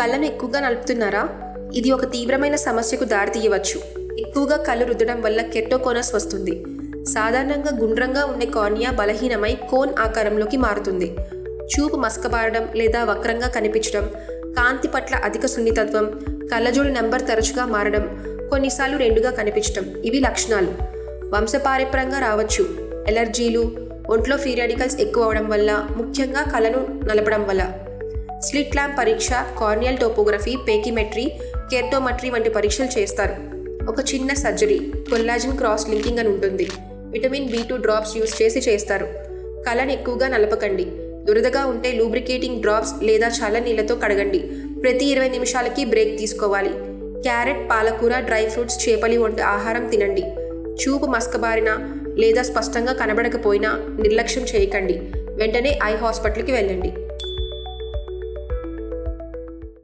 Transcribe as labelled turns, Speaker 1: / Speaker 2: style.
Speaker 1: కళ్ళను ఎక్కువగా నలుపుతున్నారా? ఇది ఒక తీవ్రమైన సమస్యకు దారితీయవచ్చు ఎక్కువగా కళ్ళు రుద్దడం వల్ల కెట్టోకోనస్ వస్తుంది. సాధారణంగా గుండ్రంగా ఉండే కార్నియా బలహీనమై కోన్ ఆకారంలోకి మారుతుంది. చూపు మసకబారడం లేదా వక్రంగా కనిపించడం కాంతి పట్ల అధిక సున్నితత్వం కళ్ళజోడు నెంబర్ తరచుగా మారడం కొన్నిసార్లు రెండుగా కనిపించడం ఇవి లక్షణాలు. వంశపారిపరంగా రావచ్చు. ఎలర్జీలు ఒంట్లో ఫీరియాడికల్స్ ఎక్కువ అవడం వల్ల ముఖ్యంగా కళ్ళను నలపడం వల్ల. స్లిట్ ల్యాంప్ పరీక్ష కార్నియల్ టోపోగ్రఫీ పేకిమెట్రీ కెర్టోమెట్రీ వంటి పరీక్షలు చేస్తారు. ఒక చిన్న సర్జరీ కొల్లాజిన్ క్రాస్ లింకింగ్ అని ఉంటుంది. Vitamin B two drops use చేసి చేస్తారు. కళను ఎక్కువగా నలపకండి. దురదగా ఉంటే లూబ్రికేటింగ్ డ్రాప్స్ లేదా చల్ల నీళ్ళతో కడగండి. ప్రతి ఇరవై నిమిషాలకి బ్రేక్ తీసుకోవాలి. క్యారెట్ పాలకూర డ్రై ఫ్రూట్స్ చేపలి వంటి ఆహారం తినండి. చూపు మస్కబారిన లేదా స్పష్టంగా కనబడకపోయినా నిర్లక్ష్యం చేయకండి. వెంటనే ఐ హాస్పిటల్కి వెళ్ళండి.